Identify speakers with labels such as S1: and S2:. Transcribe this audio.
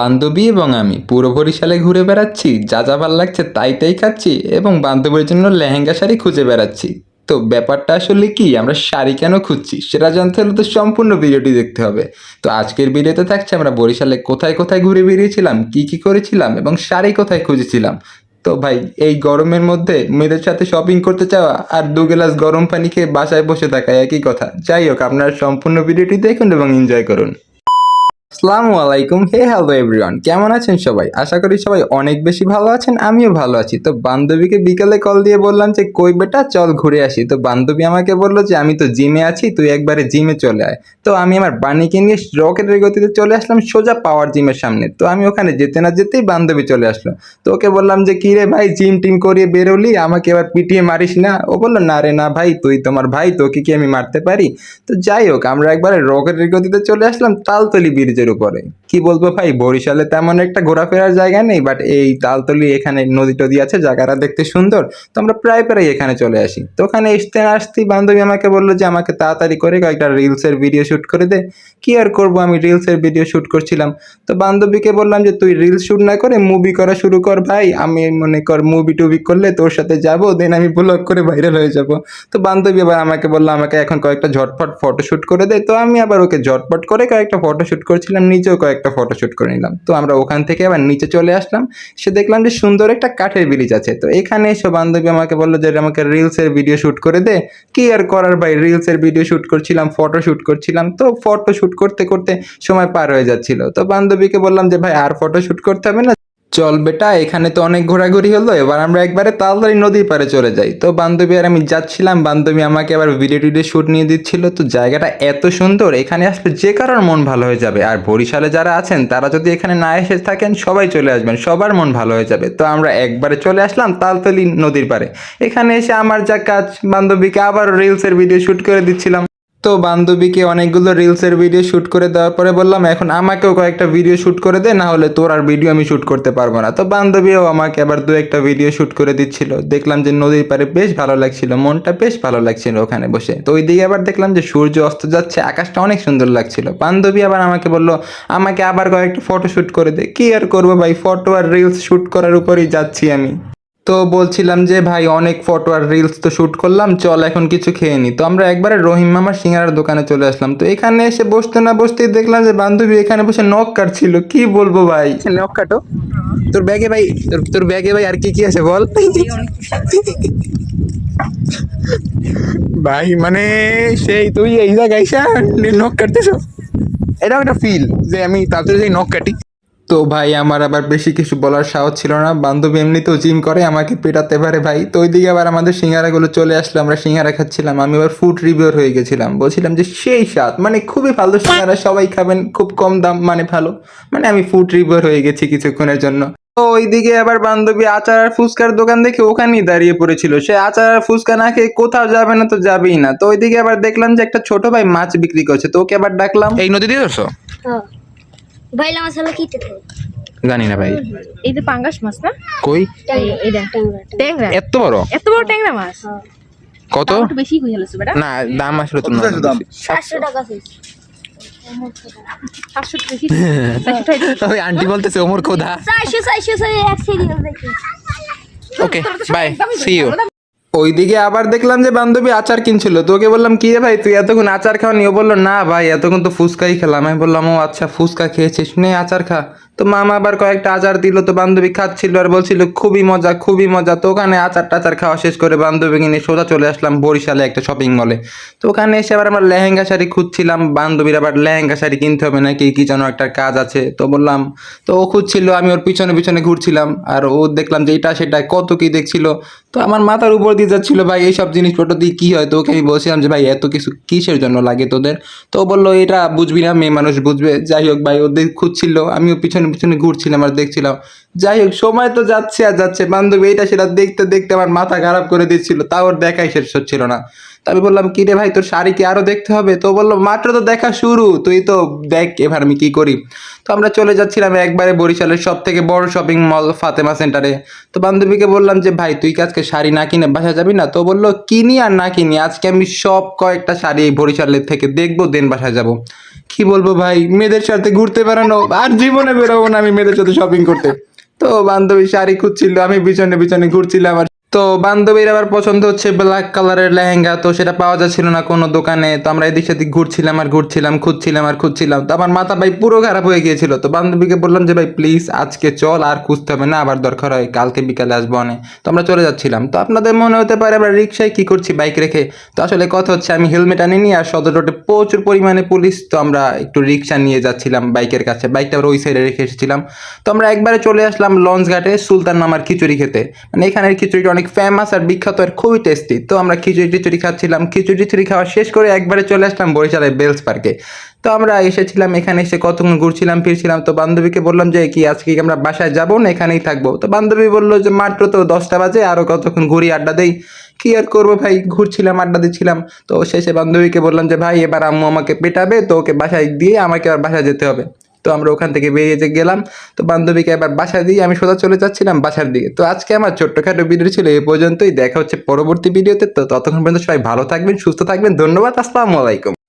S1: বান্ধবী এবং আমি পুরো বরিশালে ঘুরে বেড়াচ্ছি, যা যা ভালো লাগছে তাই তাই খাচ্ছি এবং বান্ধবীর জন্য লেহেঙ্গা শাড়ি খুঁজে বেড়াচ্ছি। তো ব্যাপারটা আসলে কি? আমরা শাড়ি কেন খুঁজছি? সেটা জানতে হলে তো সম্পূর্ণ ভিডিওটি দেখতে হবে। তো আজকের ভিডিওতে থাকছে আমরা বরিশালে কোথায় কোথায় ঘুরে বেরিয়েছিলাম, কি কি করেছিলাম এবং শাড়ি কোথায় খুঁজেছিলাম। তো ভাই, এই গরমের মধ্যে মেয়েদের সাথে শপিং করতে চাওয়া আর দু গ্লাস গরম পানি খেয়ে বাসায় বসে থাকা একই কথা। যাই হোক, আপনারা সম্পূর্ণ ভিডিওটি দেখুন এবং এনজয় করুন। আসসালামু আলাইকুম। হে হ্যালো এভরিওয়ান কেমন আছেন সবাই? আশা করি সবাই অনেক বেশি ভালো আছেন, আমিও ভালো আছি। তো বান্ধবীকে বিকালে কল দিয়ে বললাম যে, কই বেটা, চল ঘুরে আসি। তো বান্ধবী আমাকে বলল যে, আমি তো জিমে আছি, তুই একবারে জিমে চলে আয়। তো আমি আমার বাণীকে নিয়ে রকেটের গতিতে চলে আসলাম সোজা পাওয়ার জিমের সামনে। তো আমি ওখানে যেতে না যেতেই বান্ধবী চলে আসলো। তো ওকে বললাম যে, কি রে ভাই জিম টিম করিয়ে বেরোলি? আমাকে এবার পিটিয়ে মারিস না? ও বলল, না রে না ভাই, তুই তোমার ভাই, তোকে কি আমি মারতে পারি? তো যাই হোক, আমরা একবারে রকেটের গতিতে চলে আসলাম তালতলি ব্রিজের উপরে। কি বলব ভাই? বরিশালে তেমন একটা ঘোরাফেরার জায়গা নেই বাট এই তালতলি এখানে নদী টদী আছে জায়গাটা দেখতে সুন্দর। তো আমরা প্রায় প্রায় এখানে চলে আসি। তো ওখানে আসতে আসতেই বান্ধবী আমাকে বলল যে, আমাকে তাড়াতাড়ি করে কয়েকটা রিলসের ভিডিও শ্যুট করে দে। কি আর করব? আমি রিলসের ভিডিও শ্যুট করছিলাম। তো বান্ধবীকে বললাম যে, তুই রিলস শ্যুট না করে মুভি করা শুরু কর ভাই। আমি মনে কর মুভি টুভি করলে তোর সাথে যাব দেন আমি ব্লগ করে ভাইরাল হয়ে যাব। তো বান্ধবী আবার আমাকে বলল, আমাকে এখন কয়েকটা ঝটপট ফটো শ্যুট করে দে। তো আমি আবার ওকে ঝটপট করে কয়েকটা ফটো শ্যুট করছিলাম, নিজেও কয়েকটা ফটো শ্যুট করে নিলাম। তো আমরা ওখান থেকে আবার নিচে চলে আসলাম। সে দেখলাম যে সুন্দর একটা কাঠের ব্রিজ আছে। তো এখানে এসে বান্ধবী আমাকে বলল যে আমাকে রিলসের ভিডিও শ্যুট করে দে। কি আর করার ভাই? রিলসের ভিডিও শ্যুট করছিলাম ফটো শ্যুট করছিলাম। তো ফটো শ্যুট করতে করতে সময় পার হয়ে যাচ্ছিল। তো বান্ধবীকে বললাম যে, ভাই, আর ফটো শ্যুট করতে হবে না চল বেটা, এখানে তো অনেক ঘোরাঘুরি হলো, এবার আমরা একবারে তাড়াতাড়ি নদীর পাড়ে চলে যাই। তো বান্ধবী আর আমি যাচ্ছিলাম, বান্ধবী আমাকে আবার ভিডিও টিডিও শ্যুট নিয়ে দিচ্ছিল, তো জায়গাটা এত সুন্দর, এখানে আসলে যে কারোর মন ভালো হয়ে যাবে। আর বরিশালে যারা আছেন, তারা যদি এখানে না এসে থাকেন, সবাই চলে আসবেন, সবার মন ভালো হয়ে যাবে। তো আমরা একবারে চলে আসলাম তালতলি নদীর পাড়ে। এখানে এসে আমার যা কাজ, বান্ধবীকে আবার রিলসের ভিডিও শ্যুট করে দিচ্ছিলাম। তো বান্ধবীকে অনেকগুলো রিলসের ভিডিও শ্যুট করে দেওয়ার পরে বললাম, এখন আমাকেও কয়েকটা ভিডিও শ্যুট করে দে, না হলে তোর আর ভিডিও আমি শ্যুট করতে পারব না। তো বান্ধবীও আমাকে আবার দু একটা ভিডিও শ্যুট করে দিচ্ছিল। দেখলাম যে নদীর পাড়ে বেশ ভালো লাগছিল, মনটা বেশ ভালো লাগছিল ওখানে বসে। তো ওই দিকে আবার দেখলাম যে সূর্য অস্ত যাচ্ছে, আকাশটা অনেক সুন্দর লাগছিল। বান্ধবী আবার আমাকে বলল, আমাকে আবার কয়েকটা ফটো শ্যুট করে দে। কি আর করব ভাই? ফটো আর রিলস শ্যুট করার উপরেই যাচ্ছি আমি। তো বলছিলাম যে ভাই অনেক ফটো আর রিলস তো শ্যুট করলাম চল এখন কিছু খেয়ে নি। তো আমরা একবারে রহিম মামার সিঙ্গারার দোকানে চলে আসলাম। তো এখানে এসে বসতে না বসতেই দেখলাম যে বান্ধবী এখানে বসে নখ কাটছিল। কি বলব ভাই? নখ কাটো। তোর ব্যাগে ভাই তোর তোর ব্যাগে ভাই আর কি কি আছে বল? ভাই মানে সেই তুই এই জায়গায় এসে নখ কাটতেছ? এটাও একটা ফিল যে আমি তাড়াতাড়ি যাই নখ কাটি। তো ভাই আমার আবার বেশি কিছু বলার সাহস ছিল না। বান্ধবী এমনিতেও জিম করে আমাকে পেটাতে পারে ভাই। তো ওইদিকে আবার আমাদের সিঙ্গারাগুলো চলে আসলো আমরা সিঙ্গারা খাচ্ছিলাম। আমি আবার ফুড রিভিউর হয়ে গেছিলাম। বলছিলাম যে সেই স্বাদ। মানে খুবই ভালো সিঙ্গারা সবাই খাবেন খুব কম দাম মানে ভালো। মানে আমি ফুড রিভিউর হয়ে গেছি কিছুক্ষণের জন্য। তো ওইদিকে আবার বান্ধবী আচার আর ফুচকার দোকান দেখে ওখানেই দাঁড়িয়ে পড়েছিল। সে আচার আর ফুচকা না খেয়ে কোথাও যাবে না তো যাবেই না। তো ওইদিকে আবার দেখলাম যে একটা ছোট ভাই মাছ বিক্রি করছে। তো ওকে আবার ডাকলাম। এই নদী দিয়ে ধরছো
S2: হ্যাঁ বাইলা কি থাকে
S1: জানি না ভাই।
S3: এই যে পাঙ্গাস মাছ না?
S1: কই?
S2: ট্যাংরা।
S3: এইটা
S2: ট্যাংরা
S3: ট্যাংরা।
S1: এত বড়?
S3: এত বড় ট্যাংরা মাছ?
S1: কত?
S3: বেশি হয়ে বেটা।
S1: না দাম আসলে তো না
S2: সাতশো টাকা
S1: ওই আন্টি বলতেছে ওমর খোদা। ওকে বাই সি ইউ ওইদিকে আবার দেখলাম যে বান্ধবী আচার কিনছিল। তোকে বললাম, কি রে ভাই, তুই এতক্ষণ আচার খাওয়ানি ও বলল, না ভাই, এতক্ষণ তো ফুচকাই খেলাম। আমি বললাম, ও আচ্ছা ফুচকা খেয়েছিস? নে আচার খা। তো মামা আবার কয়েকটা আচার দিল, তো বান্ধবী খাচ্ছিল আর বলছিল, খুবই মজা খুবই মজা। তো ওখানে আচার টাচার খাওয়া শেষ করে বান্ধবীকে নিয়ে সোজা চলে আসলাম বরিশালে একটা শপিং মলে তো ওখানে এসে আবার আমরা লেহেঙ্গা শাড়ি খুঁজছিলাম, বান্ধবীর আবার লেহেঙ্গা শাড়ি কিনতে হবে নাকি, কি যেন একটা কাজ আছে। তো বললাম, তো ও খুঁজছিল, আমি ওর পিছনে পিছনে ঘুরছিলাম। আর ও দেখলাম যে এটা সেটা কত কি দেখছিল। তো আমার মাথার উপর দিয়ে যাচ্ছিল, ভাই, এইসব জিনিসপত্র দিয়ে কি হয়? তো ওকে আমি বলছিলাম যে, ভাই, এত কিছু কিসের জন্য লাগে তোদের? তো বলল, এটা বুঝবি না, মেয়ে মানুষ বুঝবে। যাই হোক, ভাই ওদের খুঁজছিল, আমিও পিছনে পিছনে ঘুরছিলাম আর দেখছিলাম। যাই হোক, সময় তো যাচ্ছে আর যাচ্ছে। বান্ধবী এটা সেটা দেখতে দেখতে আমার মাথা খারাপ করে দিচ্ছিল। তাও ওর দেখাই শেষ হচ্ছিল না। আমি বললাম, কি রে ভাই, তোর শাড়ি কি আরও দেখতে হবে? তো বলল, মাত্র তো দেখা শুরু, তুই তো দেখ এবার আমি কি করি। তো আমরা চলে যাচ্ছিলাম একবারে বরিশালের সব থেকে বড় শপিং মল ফাতেমা সেন্টারে তো বান্ধবীকে বললাম যে, ভাই, তুই কি আজকে শাড়ি না কিনে বাসা যাবি না? তো বলল, কিনি আর না কিনি, আজকে আমি সব কয়েকটা শাড়ি বরিশালের থেকে দেখব, দেন বাসায় যাব। কি বলব ভাই, মেয়েদের সাথে ঘুরতে বেড়ানো, আর জীবনে বেরোবো না আমি মেয়েদের সাথে শপিং করতে। তো বান্ধবী শাড়ি খুঁজছিল, আমি পিছনে পিছনে ঘুরছিলাম আর তো বান্ধবীর আবার পছন্দ হচ্ছে ব্ল্যাক কালারের লেহেঙ্গা, তো সেটা পাওয়া যাচ্ছিল না কোনো দোকানে। তো আমরা এদিক সেদিক ঘুরছিলাম আর ঘুরছিলাম, খুঁজছিলাম আর খুঁজছিলাম। তো আমার মাথা ভাই পুরো খারাপ হয়ে গিয়েছিল। তো বান্ধবীকে বললাম যে, ভাই প্লিজ আজকে চল, আর খুঁজতে হবে না, আবার দরকার হয়, কালকে বিকালে আসব অনে। তো আমরা চলে যাচ্ছিলাম। তো আপনাদের মনে হতে পারে, আমরা রিক্সায় কী করছি বাইক রেখে? তো আসলে কথা হচ্ছে, আমি হেলমেট আনিনি আর সদর রোডে প্রচুর পরিমাণে পুলিশ। তো আমরা একটু রিক্সা নিয়ে যাচ্ছিলাম বাইকের কাছে। বাইকটা আমরা ওই সাইডে রেখে এসেছিলাম। তো আমরা একবারে চলে আসলাম লঞ্চ ঘাটে সুলতান নামার খিচুড়ি খেতে। মানে এখানের খিচুড়িটা অনেক ফেমাস আর বিখ্যাত আর খুবই টেস্টি তো আমরা খিচুড়ি টিচুড়ি খাচ্ছিলাম। খিচুড়ি টিচুড়ি খাওয়া শেষ করে একবারে চলে আসলাম বরিশালের বেলস পার্কে তো আমরা এসেছিলাম, এখানে এসে কতক্ষণ ঘুরছিলাম, ফিরছিলাম, তো বান্ধবীকে বললাম যে, কি, আজকে আমরা বাসায় যাব না এখানেই থাকব? তো বান্ধবী বলল যে, মাত্র তো দশটা বাজে আরও কতক্ষণ ঘুরি, আড্ডা দেই। কি আর করব ভাই? ঘুরছিলাম, আড্ডা দিচ্ছিলাম। তো শেষে বান্ধবীকে বললাম যে, ভাই, এবার আম্মু আমাকে পেটাবে, তো ওকে বাসায় দিয়ে আমাকে আর বাসায় যেতে হবে। তো আমরা ওখান থেকে বেরিয়ে গেলাম, তো বান্ধবীকে এবার বাসা দিয়ে আমি সোজা চলে যাচ্ছিলাম বাসার দিকে। তো আজকে আমার ছোট্টখাটো ভিডিও ছিল, এই পর্যন্তই। দেখা হচ্ছে পরবর্তী ভিডিওতে তো ততক্ষণ পর্যন্ত সবাই ভালো থাকবেন, সুস্থ থাকবেন। ধন্যবাদ, আসসালামু আলাইকুম।